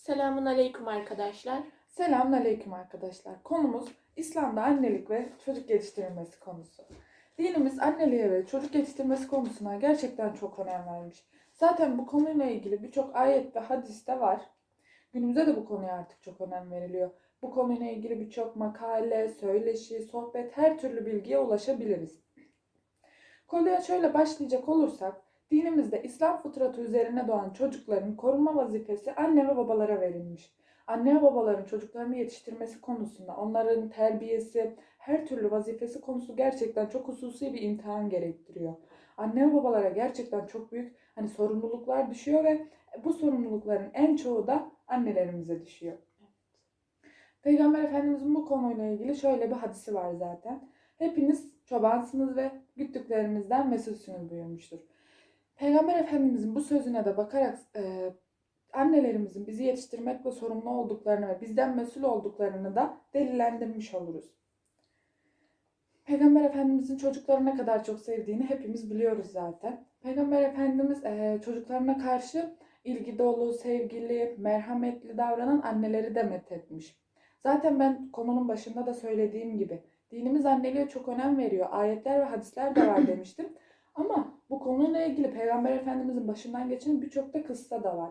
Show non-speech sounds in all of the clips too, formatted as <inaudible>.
Selamun aleyküm arkadaşlar. Selamünaleyküm arkadaşlar. Konumuz İslam'da annelik ve çocuk yetiştirilmesi konusu. Dinimiz anneliğe ve çocuk yetiştirilmesi konusuna gerçekten çok önem vermiş. Zaten bu konuyla ilgili birçok ayet ve hadis de var. Günümüzde de bu konuya artık çok önem veriliyor. Bu konuyla ilgili birçok makale, söyleşi, sohbet, her türlü bilgiye ulaşabiliriz. Konuya şöyle başlayacak olursak, dinimizde İslam fıtratı üzerine doğan çocukların korunma vazifesi anne ve babalara verilmiş anne ve babaların çocuklarını yetiştirmesi konusunda onların terbiyesi, her türlü vazifesi konusu gerçekten çok hususi bir imtihan gerektiriyor. Anne ve babalara gerçekten çok büyük hani sorumluluklar düşüyor ve bu sorumlulukların en çoğu da annelerimize düşüyor. Peygamber Efendimizin bu konuyla ilgili şöyle bir hadisi var zaten. Hepiniz çobansınız ve güttüklerinizden mesulsünüz buyurmuştur. Peygamber Efendimizin bu sözüne de bakarak e, annelerimizin bizi yetiştirmekle sorumlu olduklarını ve bizden mesul olduklarını da delillendirmiş oluruz. Peygamber Efendimizin çocukları ne kadar çok sevdiğini hepimiz biliyoruz zaten. Peygamber Efendimiz e, çocuklarına karşı ilgi dolu, sevgili, merhametli davranan anneleri de methetmiş. Zaten ben konunun başında da söylediğim gibi dinimiz anneliğe çok önem veriyor. Ayetler ve hadisler de var <clears throat> demiştim. Ama bu konuyla ilgili Peygamber Efendimizin başından geçen birçok da kıssa da var.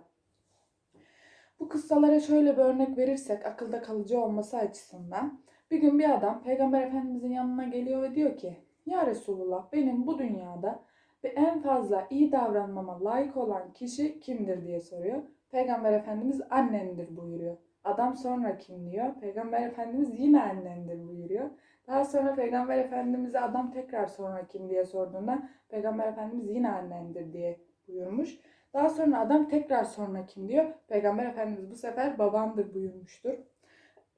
Bu kıssalara şöyle bir örnek verirsek akılda kalıcı olması açısından. Bir gün bir adam Peygamber Efendimizin yanına geliyor ve diyor ki Ya Resulullah benim bu dünyada ve en fazla iyi davranmama layık olan kişi kimdir diye soruyor. Peygamber Efendimiz annendir buyuruyor. Adam sonra kim diyor? Peygamber Efendimiz yine annendir buyuruyor. Daha sonra Peygamber Efendimiz'e adam tekrar sonra kim diye sorduğunda Peygamber Efendimiz yine annendir diye buyurmuş. Daha sonra adam tekrar sonra kim diyor? Peygamber Efendimiz bu sefer babandır buyurmuştur.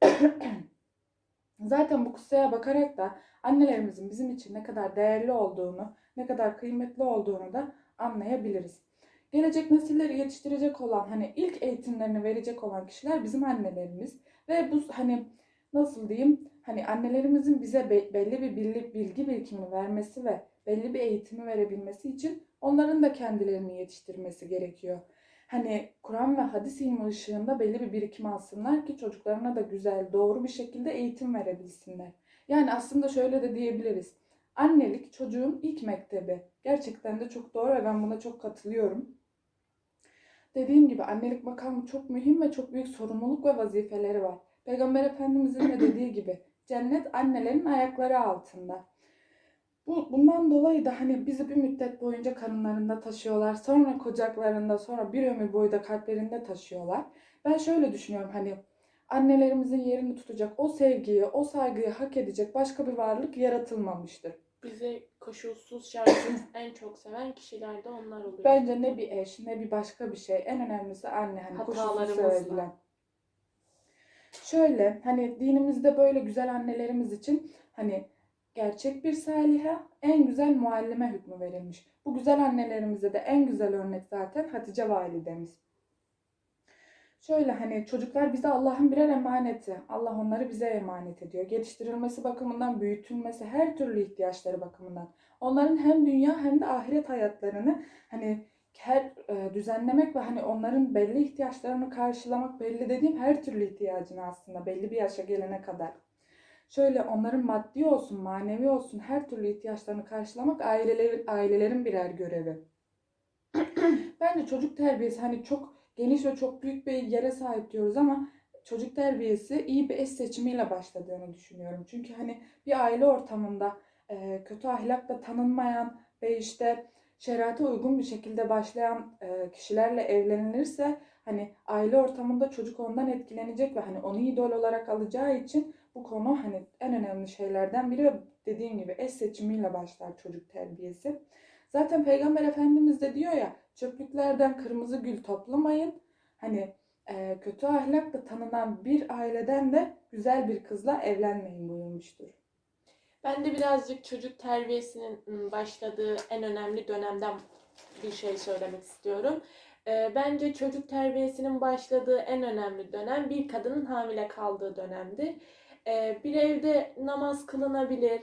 <clears throat> Zaten bu kıssaya bakarak da annelerimizin bizim için ne kadar değerli olduğunu, ne kadar kıymetli olduğunu da anlayabiliriz. Gelecek nesilleri yetiştirecek olan, hani ilk eğitimlerini verecek olan kişiler bizim annelerimiz. Ve bu hani nasıl diyeyim, hani annelerimizin bize belli bir bilgi birikimi vermesi ve belli bir eğitimi verebilmesi için onların da kendilerini yetiştirmesi gerekiyor. Hani Kur'an ve hadis ilmi ışığında belli bir birikim alsınlar ki çocuklarına da güzel, doğru bir şekilde eğitim verebilsinler. Yani aslında şöyle de diyebiliriz. Annelik çocuğun ilk mektebi. Gerçekten de çok doğru ve ben buna çok katılıyorum. Dediğim gibi annelik makamı çok mühim ve çok büyük sorumluluk ve vazifeleri var. Peygamber Efendimizin de dediği gibi cennet annelerin ayakları altında. Bu, bundan dolayı da hani bizi bir müddet boyunca karınlarında taşıyorlar. Sonra kucaklarında, sonra bir ömür boyu da kalplerinde taşıyorlar. Ben şöyle düşünüyorum hani annelerimizin yerini tutacak, o sevgiyi, o saygıyı hak edecek başka bir varlık yaratılmamıştır. Bizi koşulsuz, şartsız <clears throat> en çok seven kişiler de onlar oluyor. Bence ne bir eş, ne bir başka bir şey. En önemlisi anne. Hani koşulsuz Hatalarımızla. sevilen. Şöyle hani dinimizde böyle güzel annelerimiz için hani gerçek bir salihe, en güzel muallime hükmü verilmiş. Bu güzel annelerimize de en güzel örnek zaten Hatice validemiz. Şöyle hani çocuklar bize Allah'ın birer emaneti. Allah onları bize emanet ediyor. Yetiştirilmesi bakımından, büyütülmesi, her türlü ihtiyaçları bakımından. Onların hem dünya hem de ahiret hayatlarını hani her e, düzenlemek ve hani onların belli ihtiyaçlarını karşılamak, belli dediğim her türlü ihtiyacını aslında belli bir yaşa gelene kadar şöyle onların maddi olsun, manevi olsun her türlü ihtiyaçlarını karşılamak ailelerin, ailelerin birer görevi. <clears throat> Bence çocuk terbiyesi hani çok geniş ve çok büyük bir yere sahip diyoruz ama çocuk terbiyesi iyi bir eş seçimiyle başladığını düşünüyorum. Çünkü hani bir aile ortamında e, kötü ahlakla tanınmayan ve işte şerate uygun bir şekilde başlayan e, kişilerle evlenilirse hani aile ortamında çocuk ondan etkilenecek ve hani onu idol olarak alacağı için bu konu hani en önemli şeylerden biri ve dediğim gibi eş seçimiyle başlar çocuk terbiyesi. Zaten Peygamber Efendimiz de diyor ya çöplüklerden kırmızı gül toplamayın. Hani e, kötü ahlakla tanınan bir aileden de güzel bir kızla evlenmeyin buyurmuştur. Ben de birazcık çocuk terbiyesinin başladığı en önemli dönemden bir şey söylemek istiyorum. Bence çocuk terbiyesinin başladığı en önemli dönem bir kadının hamile kaldığı dönemdir. Ee, Bir evde namaz kılınabilir,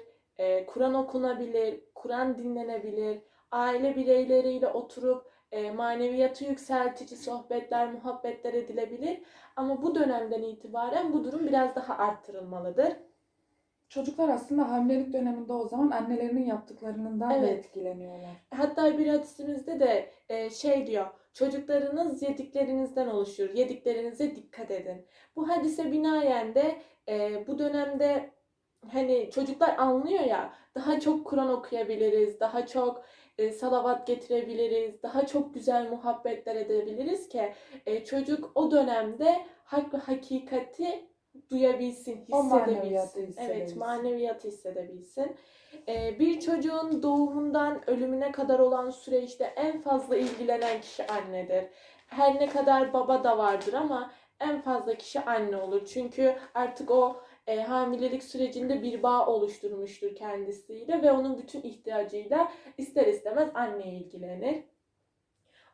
Kur'an okunabilir, Kur'an dinlenebilir, aile bireyleriyle oturup maneviyatı yükseltici sohbetler, muhabbetler edilebilir. Ama bu dönemden itibaren bu durum biraz daha arttırılmalıdır. Çocuklar aslında hamilelik döneminde o zaman annelerinin yaptıklarından da Evet. etkileniyorlar. Hatta bir hadisimizde de e, şey diyor, çocuklarınız yediklerinizden oluşur, yediklerinize dikkat edin. Bu hadise binaen de e, bu dönemde hani çocuklar anlıyor ya, daha çok Kur'an okuyabiliriz, daha çok e, salavat getirebiliriz, daha çok güzel muhabbetler edebiliriz ki e, çocuk o dönemde hak ve hakikati duyabilsin, O maneviyatı hissedebilsin. hissedebilsin. Evet, maneviyatı hissedebilsin. Ee, bir çocuğun doğumundan ölümüne kadar olan süreçte en fazla ilgilenen kişi annedir. Her ne kadar baba da vardır ama en fazla kişi anne olur. Çünkü artık o e, hamilelik sürecinde bir bağ oluşturmuştur kendisiyle ve onun bütün ihtiyacıyla ister istemez anne ilgilenir.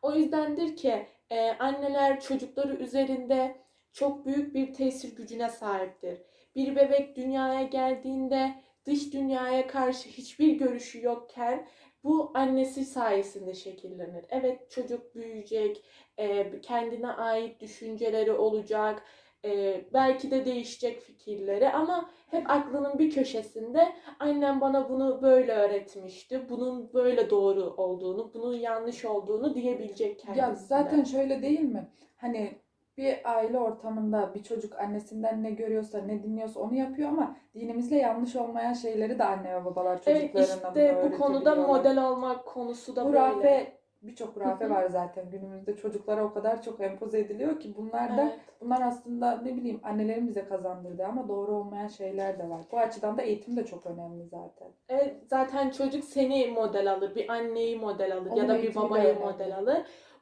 O yüzdendir ki e, anneler çocukları üzerinde çok büyük bir tesir gücüne sahiptir. Bir bebek dünyaya geldiğinde dış dünyaya karşı hiçbir görüşü yokken bu annesi sayesinde şekillenir. Evet çocuk büyüyecek, e, kendine ait düşünceleri olacak, e, belki de değişecek fikirleri ama hep aklının bir köşesinde annem bana bunu böyle öğretmişti, bunun böyle doğru olduğunu, bunun yanlış olduğunu diyebilecek kendisine. Ya zaten şöyle değil mi? Hani bir aile ortamında bir çocuk annesinden ne görüyorsa, ne dinliyorsa onu yapıyor ama dinimizle yanlış olmayan şeyleri de anne ve babalar Evet çocuklarına işte bu konuda model olmak konusu da Hurafe, böyle. birçok hurafe var zaten günümüzde çocuklara o kadar çok empoze ediliyor ki bunlar da Evet. bunlar aslında ne bileyim annelerin bize kazandırdığı ama doğru olmayan şeyler de var. Bu açıdan da eğitim de çok önemli zaten. Evet, zaten çocuk seni model alır, bir anneyi model alır Onun ya da bir babayı model alır.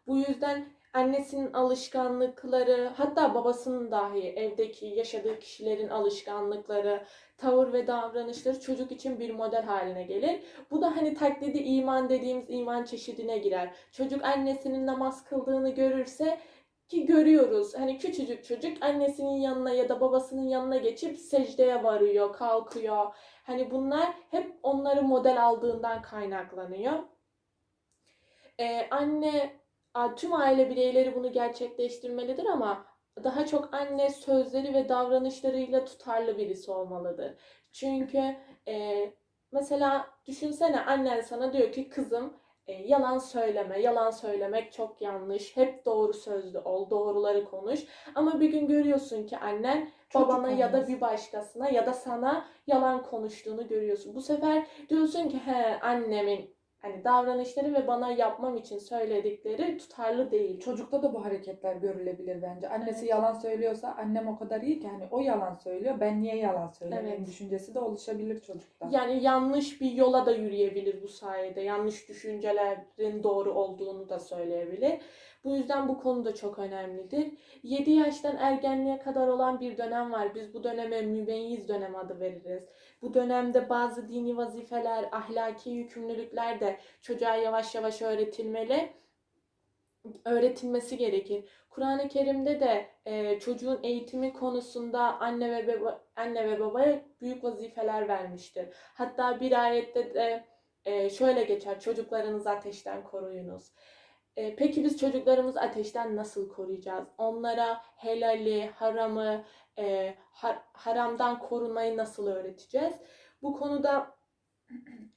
Bu yüzden annesinin alışkanlıkları, hatta babasının dahi evdeki yaşadığı kişilerin alışkanlıkları, tavır ve davranışları çocuk için bir model haline gelir. Bu da hani taklidi iman dediğimiz iman çeşidine girer. Çocuk annesinin namaz kıldığını görürse ki görüyoruz. Hani küçücük çocuk annesinin yanına ya da babasının yanına geçip secdeye varıyor, kalkıyor. Hani bunlar hep onları model aldığından kaynaklanıyor. Ee, anne, tüm aile bireyleri bunu gerçekleştirmelidir ama daha çok anne sözleri ve davranışlarıyla tutarlı birisi olmalıdır. Çünkü e, mesela düşünsene annen sana diyor ki kızım e, yalan söyleme, yalan söylemek çok yanlış. Hep doğru sözlü ol, doğruları konuş. Ama bir gün görüyorsun ki annen Çocuk babana ya da bir başkasına ya da sana yalan konuştuğunu görüyorsun. Bu sefer diyorsun ki he annemin hani davranışları ve bana yapmam için söyledikleri tutarlı değil. Çocukta da bu hareketler görülebilir bence. Annesi Evet. yalan söylüyorsa annem o kadar iyi ki hani o yalan söylüyor ben niye yalan söylemeyeyim Evet. düşüncesi de oluşabilir çocukta. Yani yanlış bir yola da yürüyebilir bu sayede. Yanlış düşüncelerin doğru olduğunu da söyleyebilir. Bu yüzden bu konu da çok önemlidir. 7 yaştan ergenliğe kadar olan bir dönem var. Biz bu döneme mümeyyiz dönem adı veririz. Bu dönemde bazı dini vazifeler, ahlaki yükümlülükler de çocuğa yavaş yavaş öğretilmeli. Öğretilmesi gerekir. Kur'an-ı Kerim'de de e, çocuğun eğitimi konusunda anne ve baba, anne ve babaya büyük vazifeler vermiştir. Hatta bir ayette de e, şöyle geçer: çocuklarınızı ateşten koruyunuz. E, peki biz çocuklarımızı ateşten nasıl koruyacağız? Onlara helali, haramı, e, har- haramdan korunmayı nasıl öğreteceğiz? Bu konuda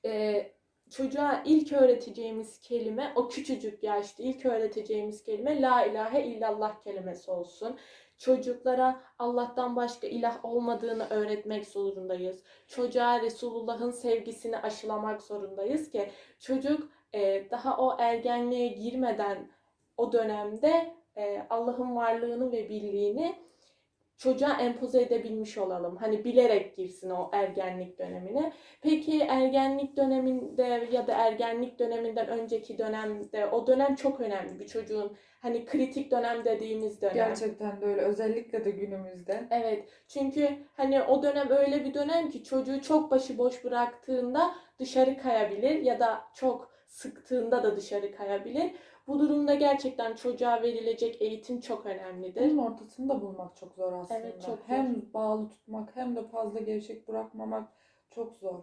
e, çocuğa ilk öğreteceğimiz kelime o küçücük yaşta ilk öğreteceğimiz kelime la ilahe illallah kelimesi olsun. Çocuklara Allah'tan başka ilah olmadığını öğretmek zorundayız. Çocuğa Resulullah'ın sevgisini aşılamak zorundayız ki çocuk e, daha o ergenliğe girmeden o dönemde e, Allah'ın varlığını ve birliğini çocuğa empoze edebilmiş olalım. Hani bilerek girsin o ergenlik dönemine. Peki ergenlik döneminde ya da ergenlik döneminden önceki dönemde o dönem çok önemli bir çocuğun hani kritik dönem dediğimiz dönem. Gerçekten de öyle özellikle de günümüzde. Evet. Çünkü hani o dönem öyle bir dönem ki çocuğu çok başıboş bıraktığında dışarı kayabilir ya da çok sıktığında da dışarı kayabilir. Bu durumda gerçekten çocuğa verilecek eğitim çok önemlidir. Bunun ortasını da bulmak çok zor aslında. Evet, çok zor. Hem bağlı tutmak hem de fazla gevşek bırakmamak çok zor.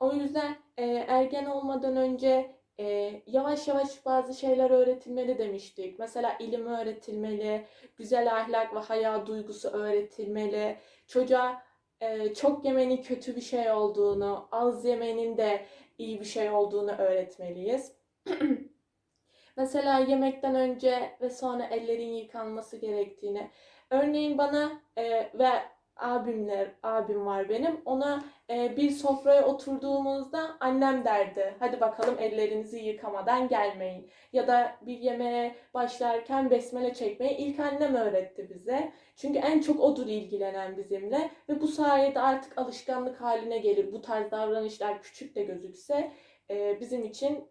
O yüzden e, ergen olmadan önce e, yavaş yavaş bazı şeyler öğretilmeli demiştik. Mesela ilim öğretilmeli, güzel ahlak ve haya duygusu öğretilmeli. Çocuğa e, çok yemenin kötü bir şey olduğunu, az yemenin de iyi bir şey olduğunu öğretmeliyiz. <clears throat> Mesela yemekten önce ve sonra ellerin yıkanması gerektiğini. Örneğin bana e, ve abimler, abim var benim. Ona e, bir sofraya oturduğumuzda annem derdi. Hadi bakalım ellerinizi yıkamadan gelmeyin. Ya da bir yemeğe başlarken besmele çekmeyi ilk annem öğretti bize. Çünkü en çok odur ilgilenen bizimle ve bu sayede artık alışkanlık haline gelir. Bu tarz davranışlar küçük de gözükse e, bizim için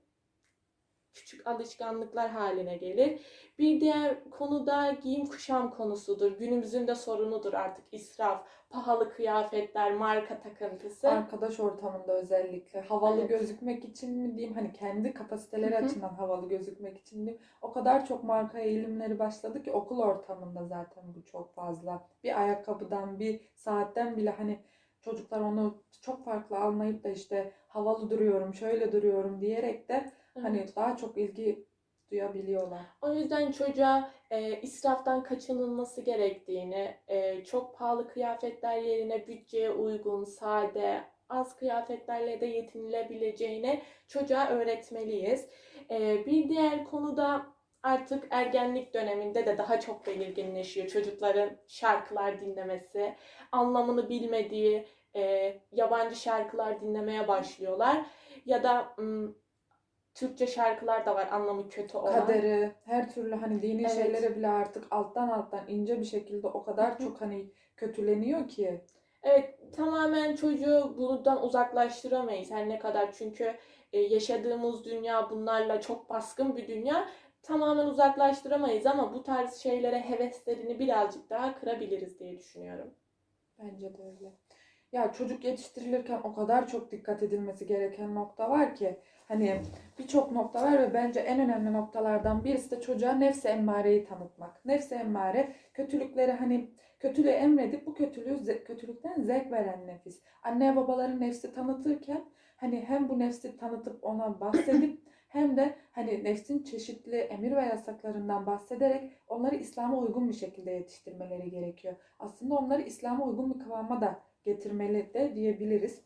küçük alışkanlıklar haline gelir. Bir diğer konu da giyim kuşam konusudur. Günümüzün de sorunudur artık israf, pahalı kıyafetler, marka takıntısı. Arkadaş ortamında özellikle havalı Evet. gözükmek için mi diyeyim hani kendi kapasiteleri Hı hı. açısından havalı gözükmek için mi diyeyim. O kadar çok marka eğilimleri başladı ki okul ortamında zaten bu çok fazla. Bir ayakkabıdan bir saatten bile hani çocuklar onu çok farklı anlayıp da işte havalı duruyorum, şöyle duruyorum diyerek de hani daha çok ilgi duyabiliyorlar. O yüzden çocuğa e, israftan kaçınılması gerektiğini, e, çok pahalı kıyafetler yerine bütçeye uygun, sade, az kıyafetlerle de yetinilebileceğini çocuğa öğretmeliyiz. E, bir diğer konu da artık ergenlik döneminde de daha çok belirginleşiyor çocukların şarkılar dinlemesi, anlamını bilmediği e, yabancı şarkılar dinlemeye başlıyorlar. Ya da ım, Türkçe şarkılar da var anlamı kötü olan. Kaderi, her türlü hani dini Evet. şeylere bile artık alttan alttan ince bir şekilde o kadar çok hani kötüleniyor ki. Evet, tamamen çocuğu bundan uzaklaştıramayız her ne kadar çünkü e, yaşadığımız dünya bunlarla çok baskın bir dünya. Tamamen uzaklaştıramayız ama bu tarz şeylere heveslerini birazcık daha kırabiliriz diye düşünüyorum. Bence de öyle. Ya çocuk yetiştirilirken o kadar çok dikkat edilmesi gereken nokta var ki hani birçok nokta var ve bence en önemli noktalardan birisi de çocuğa nefsi emmareyi tanıtmak. Nefsi emmare kötülükleri hani kötülüğü emredip bu kötülüğü kötülükten zevk veren nefis. Anne babaların nefsi tanıtırken hani hem bu nefsi tanıtıp ona bahsedip hem de hani nefsin çeşitli emir ve yasaklarından bahsederek onları İslam'a uygun bir şekilde yetiştirmeleri gerekiyor aslında onları İslam'a uygun bir kıvama da getirmeli de diyebiliriz.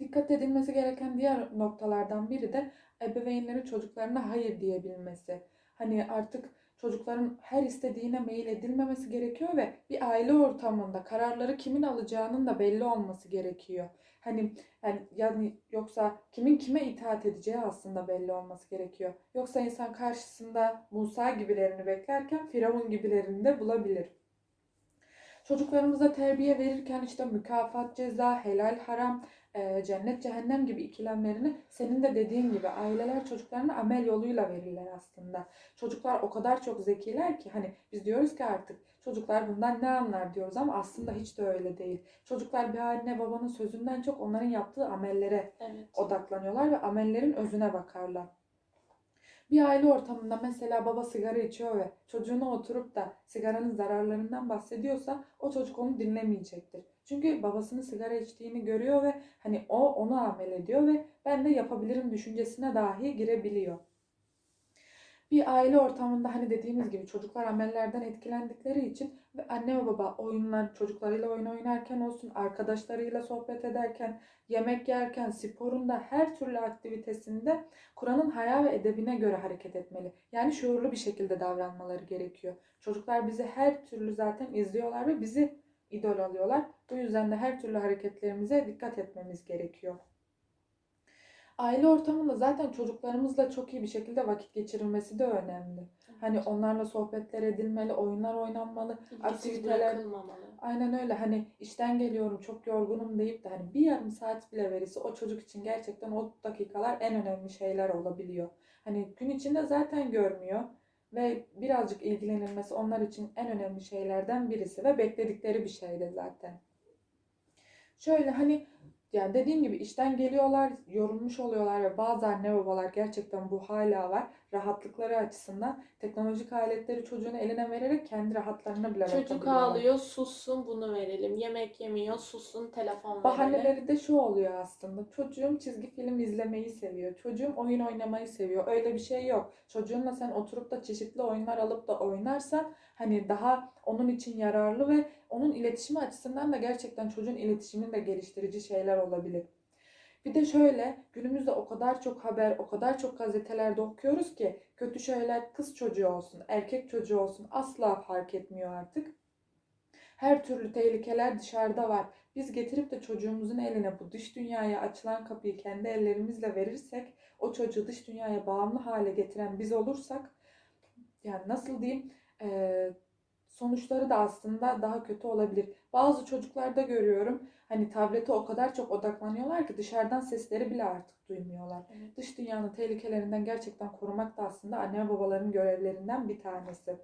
Dikkat edilmesi gereken diğer noktalardan biri de ebeveynlerin çocuklarına hayır diyebilmesi. Hani artık çocukların her istediğine meyil edilmemesi gerekiyor ve bir aile ortamında kararları kimin alacağının da belli olması gerekiyor. Hani yani, yani yoksa kimin kime itaat edeceği aslında belli olması gerekiyor. Yoksa insan karşısında Musa gibilerini beklerken Firavun gibilerini de bulabilir. Çocuklarımıza terbiye verirken işte mükafat, ceza, helal, haram, cennet, cehennem gibi ikilemlerini senin de dediğin gibi aileler çocuklarına amel yoluyla verirler aslında. Çocuklar o kadar çok zekiler ki hani biz diyoruz ki artık çocuklar bundan ne anlar diyoruz ama aslında hiç de öyle değil. Çocuklar bir anne babanın sözünden çok onların yaptığı amellere Evet. odaklanıyorlar ve amellerin özüne bakarlar. Bir aile ortamında mesela baba sigara içiyor ve çocuğuna oturup da sigaranın zararlarından bahsediyorsa o çocuk onu dinlemeyecektir. Çünkü babasının sigara içtiğini görüyor ve hani o onu amel ediyor ve ben de yapabilirim düşüncesine dahi girebiliyor. Bir aile ortamında hani dediğimiz gibi çocuklar amellerden etkilendikleri için ve anne ve baba oyunlar çocuklarıyla oyun oynarken olsun, arkadaşlarıyla sohbet ederken, yemek yerken, sporunda her türlü aktivitesinde Kur'an'ın haya ve edebine göre hareket etmeli. Yani şuurlu bir şekilde davranmaları gerekiyor. Çocuklar bizi her türlü zaten izliyorlar ve bizi idol alıyorlar. Bu yüzden de her türlü hareketlerimize dikkat etmemiz gerekiyor. Aile ortamında zaten çocuklarımızla çok iyi bir şekilde vakit geçirilmesi de önemli. Hani onlarla sohbetler edilmeli, oyunlar oynanmalı, İlgisiz aktiviteler-. Aynen öyle hani işten geliyorum çok yorgunum deyip de hani bir yarım saat bile verirse o çocuk için gerçekten o dakikalar en önemli şeyler olabiliyor. Hani gün içinde zaten görmüyor ve birazcık ilgilenilmesi onlar için en önemli şeylerden birisi ve bekledikleri bir şey de zaten. Şöyle hani yani dediğim gibi işten geliyorlar, yorulmuş oluyorlar ve bazı anne babalar gerçekten bu hala var. Rahatlıkları açısından teknolojik aletleri çocuğun eline vererek kendi rahatlarına bile Çocuk ağlıyor, sussun bunu verelim. Yemek yemiyor, sussun telefon verelim. Bahaneleri de şu oluyor aslında. Çocuğum çizgi film izlemeyi seviyor. Çocuğum oyun oynamayı seviyor. Öyle bir şey yok. Çocuğunla sen oturup da çeşitli oyunlar alıp da oynarsan hani daha onun için yararlı ve onun iletişimi açısından da gerçekten çocuğun iletişimini de geliştirici şeyler olabilir. Bir de şöyle günümüzde o kadar çok haber, o kadar çok gazetelerde okuyoruz ki kötü şeyler kız çocuğu olsun, erkek çocuğu olsun asla fark etmiyor artık. Her türlü tehlikeler dışarıda var. Biz getirip de çocuğumuzun eline bu dış dünyaya açılan kapıyı kendi ellerimizle verirsek, o çocuğu dış dünyaya bağımlı hale getiren biz olursak, yani nasıl diyeyim, eee, sonuçları da aslında daha kötü olabilir. Bazı çocuklarda görüyorum, hani tablete o kadar çok odaklanıyorlar ki dışarıdan sesleri bile artık duymuyorlar. Evet. Dış dünyanın tehlikelerinden gerçekten korumak da aslında anne babaların görevlerinden bir tanesi.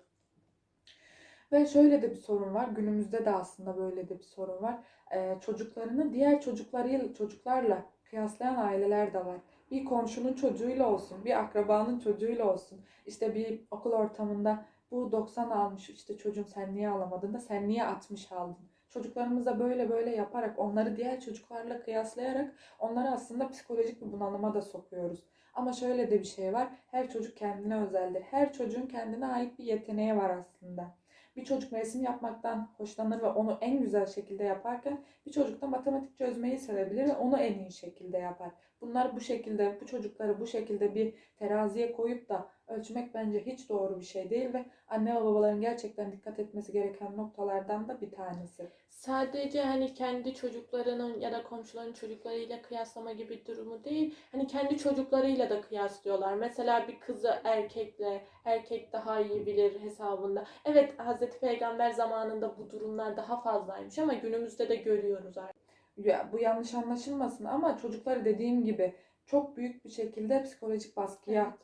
Ve şöyle de bir sorun var. Günümüzde de aslında böyle de bir sorun var. Ee, çocuklarını diğer çocuklarıyla, çocuklarla kıyaslayan aileler de var. Bir komşunun çocuğuyla olsun, bir akrabanın çocuğuyla olsun. İşte bir okul ortamında bu 90 almış işte çocuğum sen niye alamadın da sen niye 60 aldın? Çocuklarımıza böyle böyle yaparak onları diğer çocuklarla kıyaslayarak onları aslında psikolojik bir bunalıma da sokuyoruz. Ama şöyle de bir şey var. Her çocuk kendine özeldir. Her çocuğun kendine ait bir yeteneği var aslında. Bir çocuk resim yapmaktan hoşlanır ve onu en güzel şekilde yaparken bir çocuk da matematik çözmeyi sevebilir ve onu en iyi şekilde yapar. Bunlar bu şekilde, bu çocukları bu şekilde bir teraziye koyup da ölçmek bence hiç doğru bir şey değil ve anne ve babaların gerçekten dikkat etmesi gereken noktalardan da bir tanesi. Sadece hani kendi çocuklarının ya da komşuların çocuklarıyla kıyaslama gibi durumu değil. Hani kendi çocuklarıyla da kıyaslıyorlar. Mesela bir kızı erkekle, erkek daha iyi bilir hesabında. Evet Hazreti Peygamber zamanında bu durumlar daha fazlaymış ama günümüzde de görüyoruz artık. Ya, bu yanlış anlaşılmasın ama çocukları dediğim gibi çok büyük bir şekilde psikolojik baskıya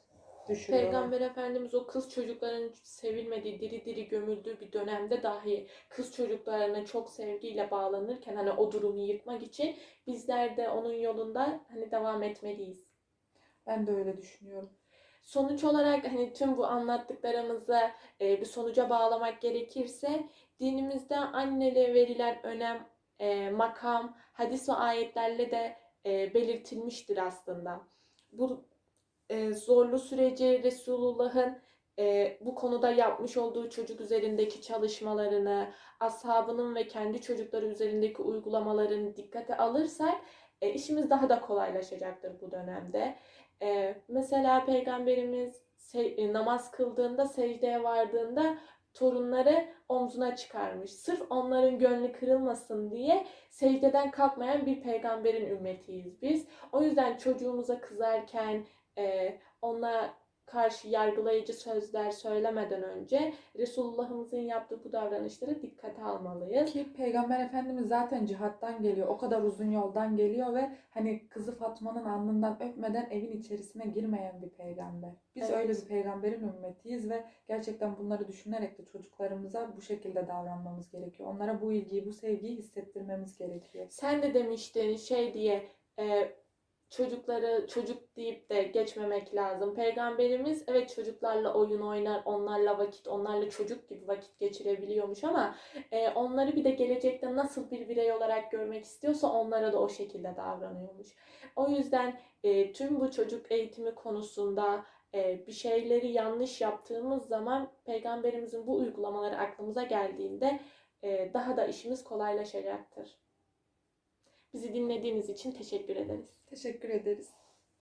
düşürüyorlar. Peygamber Efendimiz o kız çocukların sevilmediği, diri diri gömüldüğü bir dönemde dahi kız çocuklarına çok sevgiyle bağlanırken hani o durumu yıkmak için bizler de onun yolunda hani devam etmeliyiz. Ben de öyle düşünüyorum. Sonuç olarak hani tüm bu anlattıklarımızı e, bir sonuca bağlamak gerekirse dinimizde annelere verilen önem, e, makam, hadis ve ayetlerle de e, belirtilmiştir aslında. Bu e, zorlu süreci Resulullah'ın e, bu konuda yapmış olduğu çocuk üzerindeki çalışmalarını, ashabının ve kendi çocukları üzerindeki uygulamalarını dikkate alırsak e, işimiz daha da kolaylaşacaktır bu dönemde. E, mesela Peygamberimiz namaz kıldığında, secdeye vardığında torunları omzuna çıkarmış. Sırf onların gönlü kırılmasın diye secdeden kalkmayan bir peygamberin ümmetiyiz biz. O yüzden çocuğumuza kızarken, e, ona karşı yargılayıcı sözler söylemeden önce Resulullah'ımızın yaptığı bu davranışları dikkate almalıyız. Ki Peygamber Efendimiz zaten cihattan geliyor. O kadar uzun yoldan geliyor ve hani kızı Fatma'nın alnından öpmeden evin içerisine girmeyen bir peygamber. Biz Evet. öyle bir peygamberin ümmetiyiz ve gerçekten bunları düşünerek de çocuklarımıza bu şekilde davranmamız gerekiyor. Onlara bu ilgiyi, bu sevgiyi hissettirmemiz gerekiyor. Sen de demiştin şey diye e, çocukları çocuk deyip de geçmemek lazım. Peygamberimiz evet çocuklarla oyun oynar, onlarla vakit, onlarla çocuk gibi vakit geçirebiliyormuş ama e, onları bir de gelecekte nasıl bir birey olarak görmek istiyorsa onlara da o şekilde davranıyormuş. O yüzden e, tüm bu çocuk eğitimi konusunda e, bir şeyleri yanlış yaptığımız zaman peygamberimizin bu uygulamaları aklımıza geldiğinde e, daha da işimiz kolaylaşacaktır. Bizi dinlediğiniz için teşekkür ederiz. Teşekkür ederiz.